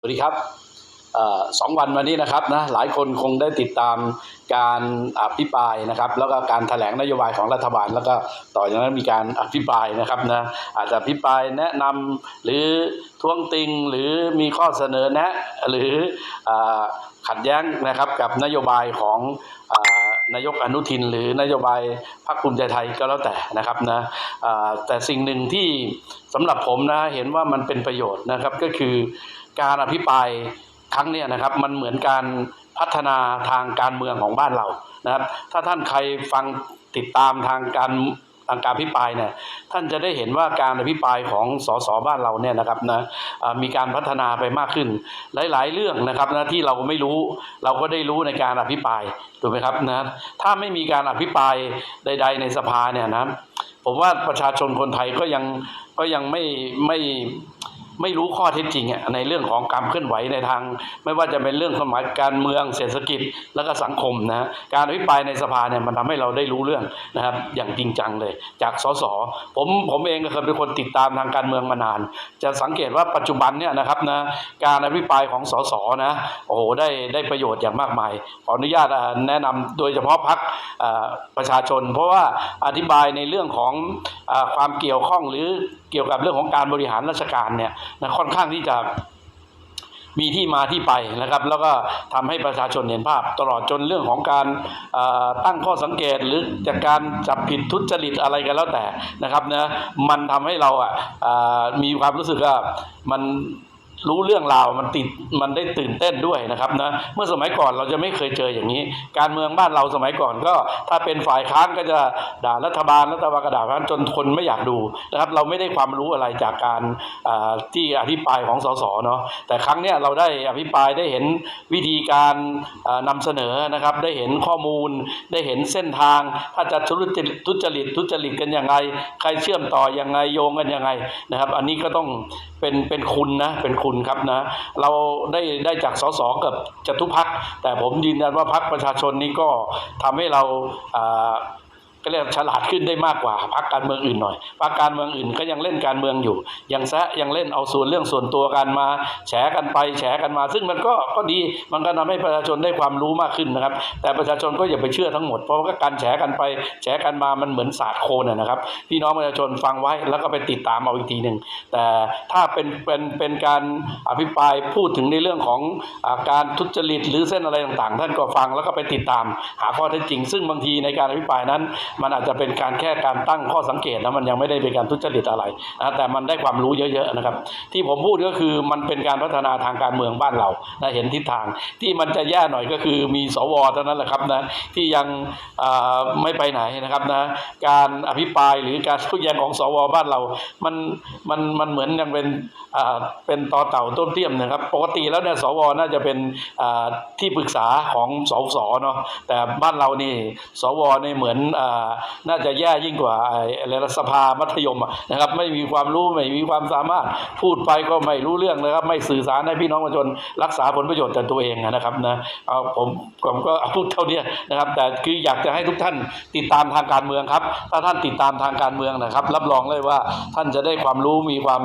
สวัสดีครับอสองวันวันนี้นะครับนะหลายคนคงได้ติดตามการอภิปรายนะครับ แล้วก็การแถลงนโยบายของรัฐบาล แล้วก็ต่อจากนั้นมีการอภิปรายนะครับนะอาจจะอภิปรายแนะนำหรือท้วงติงหรือมีข้อเสนอแนะ หรืออขัดแย้งนะครับกับนโยบายของอนายกอนุทิน หรือนโยบายพรรคภูมิใจไทยก็แล้วแต่นะครับนะแต่สิ่งหนึ่งที่สำหรับผมนะเห็นว่ามันเป็นประโยชน์นะครับก็คือ การอภิปรายครั้งนี้นะครับ มันเหมือนการพัฒนาทางการเมืองของบ้านเรานะครับ ถ้าท่านใครฟังติดตามทางการทางการอภิปรายเนี่ยท่านจะได้เห็นว่าการอภิปรายของสสบ้านเราเนี่ยนะครับนะมีการพัฒนาไปมากขึ้น หลาย ๆ เรื่องนะครับนะที่เราไม่รู้เราก็ได้รู้ในการอภิปรายถูกไหมครับนะถ้าไม่มีการอภิปรายใด ๆ ในสภาเนี่ยนะผมว่าประชาชนคนไทยก็ยังก็ยังไม่ไม่ ไม่รู้ข้อเท็จจริงอะในเรื่องของการเคลื่อนไหวในทาง ไม่ว่าจะเป็นเรื่องกฎหมายการเมืองเศรษฐกิจแล้วก็สังคมนะการอภิปรายในสภาเนี่ยมันทำให้เราได้รู้เรื่องนะครับอย่างจริงจังเลย จากสสผมผมเองก็เคยเป็นคนติดตามทางการเมืองมานาน จะสังเกตว่าปัจจุบันเนี่ยนะครับนะการอภิปรายของสสนะโอ้โหได้ได้ประโยชน์อย่างมากมายขออนุญาตแนะนำโดยเฉพาะพักประชาชน เพราะว่าอธิบายในเรื่องของอความเกี่ยวข้องหรือเกี่ยวกับเรื่องของการบริหารราชการเนี่ยนะค่อนข้างที่จะมีที่มาที่ไปนะครับ แล้วก็ทำให้ประชาชนเห็นภาพ ตลอดจนเรื่องของการตั้งข้อสังเกตหรือจากการจับผิดทุจริตอะไรกันแล้วแต่นะครับนะมันทำให้เราอะมีความรู้สึกว่ามัน รู้เรื่องราวมันติดมันได้ตื่นเต้นด้วยนะครับนะเมื่อสมัยก่อนเราจะไม่เคยเจออย่างนี้ การเมืองบ้านเราสมัยก่อนก็ ถ้าเป็นฝ่ายค้านก็จะด่ารัฐบาลรัฐบาลก็ด่ารัฐจนคนไม่อยากดูนะครับเราไม่ได้ความรู้อะไรจากการที่อภิปรายของสสเนาะแต่ครั้งเนี้ยเราได้อภิปรายได้เห็นวิธีการอ่านำเสนอนะครับได้เห็นข้อมูลได้เห็นเส้นทาง ถ้าจะทุจริตทุจริตทุจริตกันยังไง ใครเชื่อมต่อยังไงโยงกันยังไงนะครับ อันนี้ก็ต้องเป็นเป็นคุณนะเป็นคุณครับนะเราได้ได้จากสสเกับจตุพักแต่ผมยืนยันว่าพักประชาชนนี้ก็ทำให้เราอ่า ก็เรียกฉลาดขึ้นได้มากกว่าพรรคการเมืองอื่นหน่อยพรรคการเมืองอื่นก็ยังเล่นการเมืองอยู่ ยังแซะยังเล่นเอาส่วนเรื่องส่วนตัวกันมา แฉกันไปแฉกันมา ซึ่งมันก็ก็ดีมันก็ทำให้ประชาชนได้ความรู้มากขึ้นนะครับ แต่ประชาชนก็อย่าไปเชื่อทั้งหมดเพราะว่าการแฉกันไปแฉกันมามันเหมือนศาสตร์โคนนะนะครับพี่น้องประชาชนฟังไว้แล้วก็ไปติดตามเอาอีกทีหนึ่งแต่ถ้าเป็นเป็นเป็นการอภิปรายพูดถึงในเรื่องของอาการทุจริตหรือเส้นอะไรต่างๆ ท่านก็ฟังแล้วก็ไปติดตามหาข้อเท็จจริง ซึ่งบางทีในการอภิปรายนั้นมันอาจจะเป็นการแค่การตั้งข้อสังเกตนะมันยังไม่ได้เป็นการทุจริตอะไรนะแต่มันได้ความรู้เยอะๆนะครับ ที่ผมพูดก็คือมันเป็นการพัฒนาทางการเมืองบ้านเรานะเห็นทิศทาง ที่มันจะแย่หน่อยก็คือมีสวเท่านั้นแหละครับนะที่ยังอ่าไม่ไปไหนนะครับนะการอภิปรายหรือการทุกอย่างของสวบ้านเรา มันมันมันเหมือนยังเป็นอ่าเป็นตอเต่าต้นเตี้ยมนะครับ ปกติแล้วเนี่ยสวน่าจะเป็นอ่าที่ปรึกษาของสสเนาะแต่บ้านเรานี่ สวนี่เหมือนอ่าน่าจะแย่ยิ่งกว่าอะไรสภามัธยมนะครับ ไม่มีความรู้ไม่มีความสามารถพูดไปก็ไม่รู้เรื่องนะครับ ไม่สื่อสารให้พี่น้องประชาชนรักษาผลประโยชน์แต่ตัวเองนะครับนะเอาผมผมก็พูดเท่านี้นะครับ แต่คืออยากจะให้ทุกท่านติดตามทางการเมืองครับ ถ้าท่านติดตามทางการเมืองนะครับ รับรองเลยว่าท่านจะได้ความรู้มีความ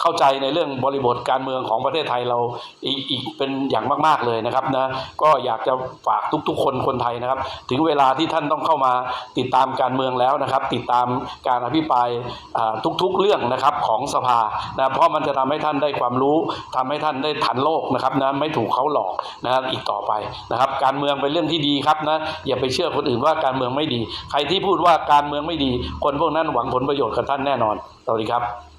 เข้าใจในเรื่องบริบทการเมืองของประเทศไทยเราอีกอีกเป็นอย่างมากๆเลยนะครับนะก็อยากจะฝากทุกๆ คนคนไทยนะครับ ถึงเวลาที่ท่านต้องเข้ามาติดตามการเมืองแล้วนะครับ ติดตามการอภิปรายทุกๆเรื่องนะครับของสภานะเพราะมันจะทำให้ท่านได้ความรู้ทำให้ท่านได้ทันโลกนะครับนะไม่ถูกเขาหลอกนะอีกต่อไปนะครับ การเมืองเป็นเรื่องที่ดีครับนะอย่าไปเชื่อคนอื่นว่าการเมืองไม่ดี ใครที่พูดว่าการเมืองไม่ดี คนพวกนั้นหวังผลประโยชน์กับท่านแน่นอนสวัสดีครับ